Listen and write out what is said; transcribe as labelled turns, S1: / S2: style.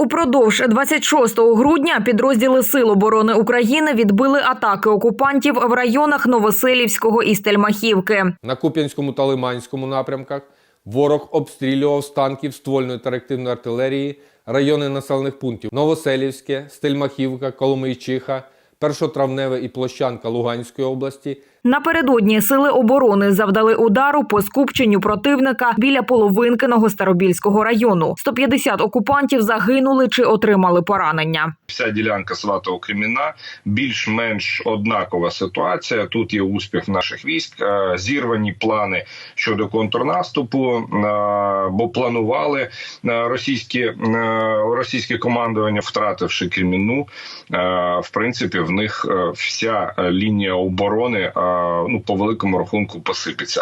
S1: Упродовж 26 грудня підрозділи Сил оборони України відбили атаки окупантів в районах Новоселівського і Стельмахівки.
S2: На Куп'янському та Лиманському напрямках ворог обстрілював з танків ствольної та реактивної артилерії райони населених пунктів Новоселівське, Стельмахівка, Коломийчиха, Першотравневе і Площанка Луганської області,
S1: Напередодні сили оборони завдали удару по скупченню противника біля половинки Новостаробільського району. 150 окупантів загинули чи отримали поранення.
S3: Вся ділянка Сватого Креміна більш-менш однакова ситуація. Тут є успіх наших військ, е, зірвані плани щодо контрнаступу, е, бо планували е, російські російське командування, втративши Креміну. В принципі, в них вся лінія оборони ну по великому рахунку посипеться.